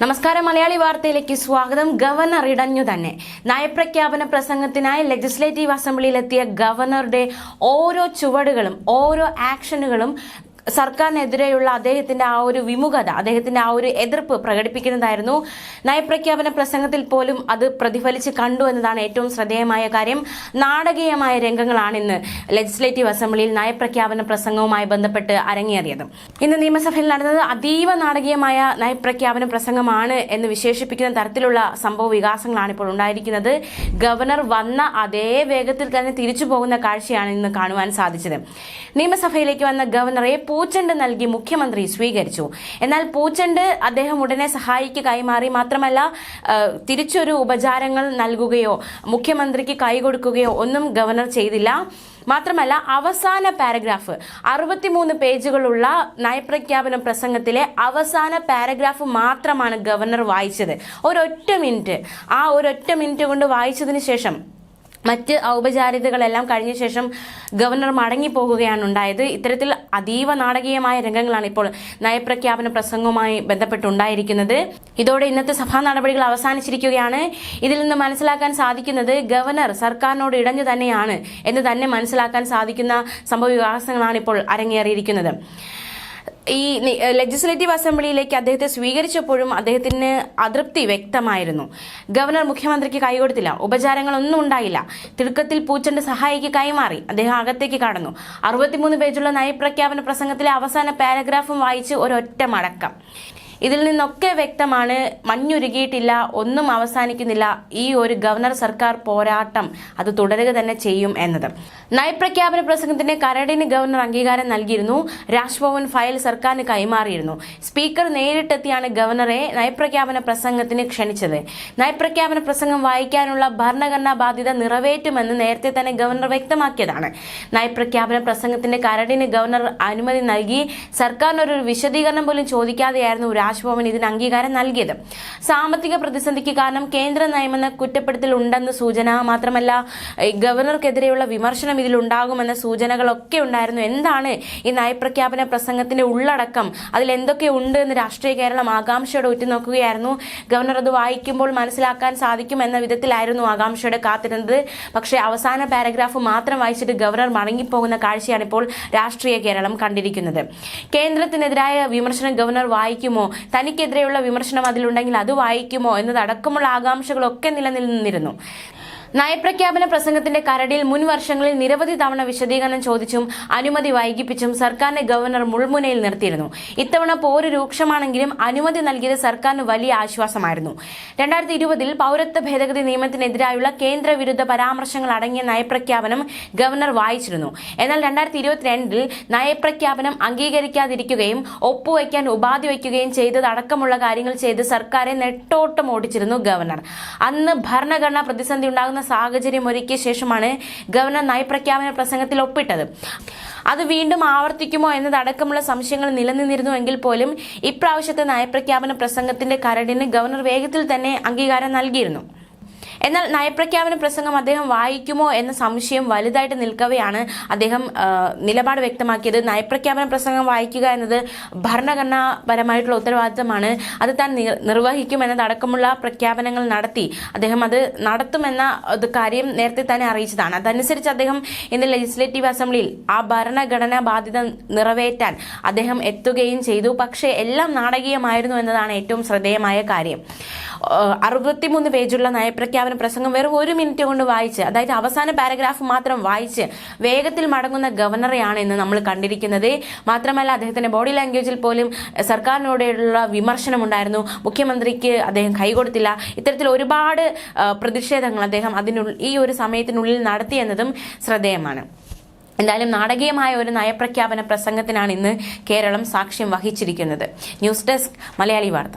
നമസ്കാരം മലയാളി വാർത്തയിലേക്ക് സ്വാഗതം. ഗവർണർ ഇടഞ്ഞു തന്നെ. നയപ്രഖ്യാപന പ്രസംഗത്തിനായി ലെജിസ്ലേറ്റീവ് അസംബ്ലിയിലെത്തിയ ഗവർണറുടെ ഓരോ ചുവടുകളും ഓരോ ആക്ഷനുകളും സർക്കാരിനെതിരെയുള്ള അദ്ദേഹത്തിന്റെ ആ ഒരു വിമുഖത അദ്ദേഹത്തിന്റെ ആ ഒരു എതിർപ്പ് പ്രകടിപ്പിക്കുന്നതായിരുന്നു. നയപ്രഖ്യാപന പ്രസംഗത്തിൽ പോലും അത് പ്രതിഫലിച്ച് കണ്ടു എന്നതാണ് ഏറ്റവും ശ്രദ്ധേയമായ കാര്യം. നാടകീയമായ രംഗങ്ങളാണ് ഇന്ന് ലെജിസ്ലേറ്റീവ് അസംബ്ലിയിൽ നയപ്രഖ്യാപന പ്രസംഗവുമായി ബന്ധപ്പെട്ട് അരങ്ങേറിയത്. ഇന്ന് നിയമസഭയിൽ നടന്നത് അതീവ നാടകീയമായ നയപ്രഖ്യാപന പ്രസംഗമാണ് എന്ന് വിശേഷിപ്പിക്കുന്ന തരത്തിലുള്ള സംഭവ വികാസങ്ങളാണ് ഇപ്പോൾ ഉണ്ടായിരിക്കുന്നത്. ഗവർണർ വന്ന അതേ വേഗത്തിൽ തന്നെ തിരിച്ചു പോകുന്ന കാഴ്ചയാണ് ഇന്ന് കാണുവാൻ സാധിച്ചത്. നിയമസഭയിലേക്ക് വന്ന ഗവർണറെ പൂച്ചെണ്ട് നൽകി മുഖ്യമന്ത്രി സ്വീകരിച്ചു. എന്നാൽ പൂച്ചെണ്ട് അദ്ദേഹം ഉടനെ സഹായിക്ക് കൈമാറി. മാത്രമല്ല തിരിച്ചൊരു ഉപചാരങ്ങൾ നൽകുകയോ മുഖ്യമന്ത്രിക്ക് കൈകൊടുക്കുകയോ ഒന്നും ഗവർണർ ചെയ്തില്ല. മാത്രമല്ല അവസാന പാരഗ്രാഫ് അറുപത്തിമൂന്ന് പേജുകളുള്ള നയപ്രഖ്യാപന പ്രസംഗത്തിലെ അവസാന പാരഗ്രാഫ് മാത്രമാണ് ഗവർണർ വായിച്ചത്. ഒരൊറ്റ മിനിറ്റ്. ആ ഒരൊറ്റ മിനിറ്റ് കൊണ്ട് വായിച്ചതിന് ശേഷം മറ്റ് ഔപചാരികതകളെല്ലാം കഴിഞ്ഞ ശേഷം ഗവർണർ മടങ്ങിപ്പോകുകയാണ് ഉണ്ടായത്. ഇത്തരത്തിൽ അതീവ നാടകീയമായ രംഗങ്ങളാണ് ഇപ്പോൾ നയപ്രഖ്യാപന പ്രസംഗവുമായി ബന്ധപ്പെട്ടുണ്ടായിരിക്കുന്നത്. ഇതോടെ ഇന്നത്തെ സഭാ നടപടികൾ അവസാനിച്ചിരിക്കുകയാണ്. ഇതിൽ നിന്ന് മനസ്സിലാക്കാൻ സാധിക്കുന്നത് ഗവർണർ സർക്കാരിനോട് ഇടഞ്ഞു തന്നെയാണ് എന്ന് തന്നെ മനസ്സിലാക്കാൻ സാധിക്കുന്ന സംഭവ വികാസങ്ങളാണ് ഇപ്പോൾ അരങ്ങേറിയിരിക്കുന്നത്. ഈ ലെജിസ്ലേറ്റീവ് അസംബ്ലിയിലേക്ക് അദ്ദേഹത്തെ സ്വീകരിച്ചപ്പോഴും അദ്ദേഹത്തിന് അതൃപ്തി വ്യക്തമായിരുന്നു. ഗവർണർ മുഖ്യമന്ത്രിക്ക് കൈകൊടുത്തില്ല ഉപചാരങ്ങളൊന്നും ഉണ്ടായില്ല. തിടുക്കത്തിൽ പൂച്ചന്റെ സഹായിക്ക് കൈമാറി. അദ്ദേഹം അകത്തേക്ക് കടന്നു. അറുപത്തിമൂന്ന് പേജുള്ള നയപ്രഖ്യാപന പ്രസംഗത്തിലെ അവസാന പാരഗ്രാഫും വായിച്ച് ഒരൊറ്റ മടക്കം. ഇതിൽ നിന്നൊക്കെ വ്യക്തമാണ് മഞ്ഞുരുകിയിട്ടില്ല ഒന്നും അവസാനിക്കുന്നില്ല. ഈ ഒരു ഗവർണർ സർക്കാർ പോരാട്ടം അത് തുടരുക തന്നെ ചെയ്യും എന്നത്. നയപ്രഖ്യാപന പ്രസംഗത്തിന് കരടിന് ഗവർണർ അംഗീകാരം നൽകിയിരുന്നു. രാജ്ഭവൻ ഫയൽ സർക്കാരിന് കൈമാറിയിരുന്നു. സ്പീക്കർ നേരിട്ടെത്തിയാണ് ഗവർണറെ നയപ്രഖ്യാപന പ്രസംഗത്തിന് ക്ഷണിച്ചത്. നയപ്രഖ്യാപന പ്രസംഗം വായിക്കാനുള്ള ഭരണഘടനാ ബാധ്യത നിറവേറ്റുമെന്ന് നേരത്തെ തന്നെ ഗവർണർ വ്യക്തമാക്കിയതാണ്. നയപ്രഖ്യാപന പ്രസംഗത്തിന്റെ കരടിന് ഗവർണർ അനുമതി നൽകി. സർക്കാരിനൊരു വിശദീകരണം പോലും ചോദിക്കാതെയായിരുന്നു രാജ്ഭവൻ ഇതിന് അംഗീകാരം നൽകിയത്. സാമ്പത്തിക പ്രതിസന്ധിക്ക് കാരണം കേന്ദ്ര നയമെന്ന കുറ്റപ്പെടുത്തൽ ഉണ്ടെന്ന് സൂചന മാത്രമല്ല ഗവർണർക്കെതിരെയുള്ള വിമർശനം ഇതിൽ ഉണ്ടാകുമെന്ന സൂചനകളൊക്കെ ഉണ്ടായിരുന്നു. എന്താണ് ഈ നയപ്രഖ്യാപന പ്രസംഗത്തിന്റെ ഉള്ളടക്കം? അതിൽ എന്തൊക്കെ ഉണ്ട് എന്ന് രാഷ്ട്രീയ കേരളം ആകാംക്ഷയോടെ ഉറ്റുനോക്കുകയായിരുന്നു. ഗവർണർ അത് വായിക്കുമ്പോൾ മനസ്സിലാക്കാൻ സാധിക്കും എന്ന വിധത്തിലായിരുന്നു ആകാംക്ഷയോടെ കാത്തിരുന്നത്. പക്ഷേ അവസാന പാരഗ്രാഫ് മാത്രം വായിച്ചിട്ട് ഗവർണർ മടങ്ങിപ്പോകുന്ന കാഴ്ചയാണ് ഇപ്പോൾ രാഷ്ട്രീയ കേരളം കണ്ടിരിക്കുന്നത്. കേന്ദ്രത്തിനെതിരായ വിമർശനം ഗവർണർ വായിക്കുമോ? തനിക്കെതിരെയുള്ള വിമർശനം അതിലുണ്ടെങ്കിൽ അത് വായിക്കുമോ എന്നതടക്കമുള്ള ആകാംക്ഷകളൊക്കെ നിലനിന്നിരുന്നു. നയപ്രഖ്യാപന പ്രസംഗത്തിന്റെ കരടിൽ മുൻ വർഷങ്ങളിൽ നിരവധി തവണ വിശദീകരണം ചോദിച്ചും അനുമതി വൈകിപ്പിച്ചും സർക്കാരിനെ ഗവർണർ മുൾമുനയിൽ നിർത്തിയിരുന്നു. ഇത്തവണ പോര് രൂക്ഷമാണെങ്കിലും അനുമതി നൽകിയത് സർക്കാരിന് വലിയ ആശ്വാസമായിരുന്നു. രണ്ടായിരത്തി ഇരുപതിൽ പൌരത്വ ഭേദഗതി നിയമത്തിനെതിരായുള്ള കേന്ദ്ര വിരുദ്ധ പരാമർശങ്ങൾ അടങ്ങിയ നയപ്രഖ്യാപനം ഗവർണർ വായിച്ചിരുന്നു. എന്നാൽ രണ്ടായിരത്തി ഇരുപത്തിരണ്ടിൽ നയപ്രഖ്യാപനം അംഗീകരിക്കാതിരിക്കുകയും ഒപ്പുവയ്ക്കാൻ ഉപാധി വയ്ക്കുകയും ചെയ്തതടക്കമുള്ള കാര്യങ്ങൾ ചെയ്ത് സർക്കാരെ നെട്ടോട്ടം ഓടിച്ചിരുന്നു ഗവർണർ. അന്ന് ഭരണഘടനാ പ്രതിസന്ധി ഉണ്ടാകുന്ന സാഹചര്യം ഒരുക്കിയ ശേഷമാണ് ഗവർണർ നയപ്രഖ്യാപന പ്രസംഗത്തിൽ ഒപ്പിട്ടത്. അത് വീണ്ടും ആവർത്തിക്കുമോ എന്നതടക്കമുള്ള സംശയങ്ങൾ നിലനിന്നിരുന്നുവെങ്കിൽ പോലും ഇപ്രാവശ്യത്തെ നയപ്രഖ്യാപന പ്രസംഗത്തിന്റെ കരടിന് ഗവർണർ വേഗത്തിൽ തന്നെ അംഗീകാരം നൽകിയിരുന്നു. എന്നാൽ നയപ്രഖ്യാപന പ്രസംഗം അദ്ദേഹം വായിക്കുമോ എന്ന സംശയം വലുതായിട്ട് നിൽക്കവെയാണ് അദ്ദേഹം നിലപാട് വ്യക്തമാക്കിയത്. നയപ്രഖ്യാപന പ്രസംഗം വായിക്കുക എന്നത് ഭരണഘടനാപരമായിട്ടുള്ള ഉത്തരവാദിത്തമാണ്. അത് താൻ നിർ- നിർവഹിക്കുമെന്നതടക്കമുള്ള പ്രഖ്യാപനങ്ങൾ നടത്തി അദ്ദേഹം അത് നടത്തുമെന്ന കാര്യം നേരത്തെ തന്നെ അറിയിച്ചതാണ്. അതനുസരിച്ച് അദ്ദേഹം ഇന്ന് ലെജിസ്ലേറ്റീവ് അസംബ്ലിയിൽ ആ ഭരണഘടനാ ബാധ്യത നിറവേറ്റാൻ അദ്ദേഹം എത്തുകയും ചെയ്തു. പക്ഷേ എല്ലാം നാടകീയമായിരുന്നു എന്നതാണ് ഏറ്റവും ശ്രദ്ധേയമായ കാര്യം. അറുപത്തിമൂന്ന് പേജുള്ള നയപ്രഖ്യാപന പ്രസംഗം വെറും ഒരു മിനിറ്റ് കൊണ്ട് വായിച്ച് അതായത് അവസാന പാരഗ്രാഫ് മാത്രം വായിച്ച് വേഗത്തിൽ മടങ്ങുന്ന ഗവർണറെയാണ് ഇന്ന് നമ്മൾ കണ്ടിരിക്കുന്നത്. മാത്രമല്ല അദ്ദേഹത്തിന്റെ ബോഡി ലാംഗ്വേജിൽ പോലും സർക്കാരിനോടുള്ള വിമർശനം ഉണ്ടായിരുന്നു. മുഖ്യമന്ത്രിക്ക് അദ്ദേഹം കൈകൊടുത്തില്ല ഇത്തരത്തിൽ ഒരുപാട് പ്രതിഷേധങ്ങൾ അദ്ദേഹം അതിനുള്ള ഈ ഒരു സമയത്തിനുള്ളിൽ നടത്തിയെന്നതും ശ്രദ്ധേയമാണ്. എന്തായാലും നാടകീയമായ ഒരു നയപ്രഖ്യാപന പ്രസംഗത്തിനാണ് ഇന്ന് കേരളം സാക്ഷ്യം വഹിച്ചിരിക്കുന്നത്. ന്യൂസ് ഡെസ്ക് മലയാളി വാർത്ത.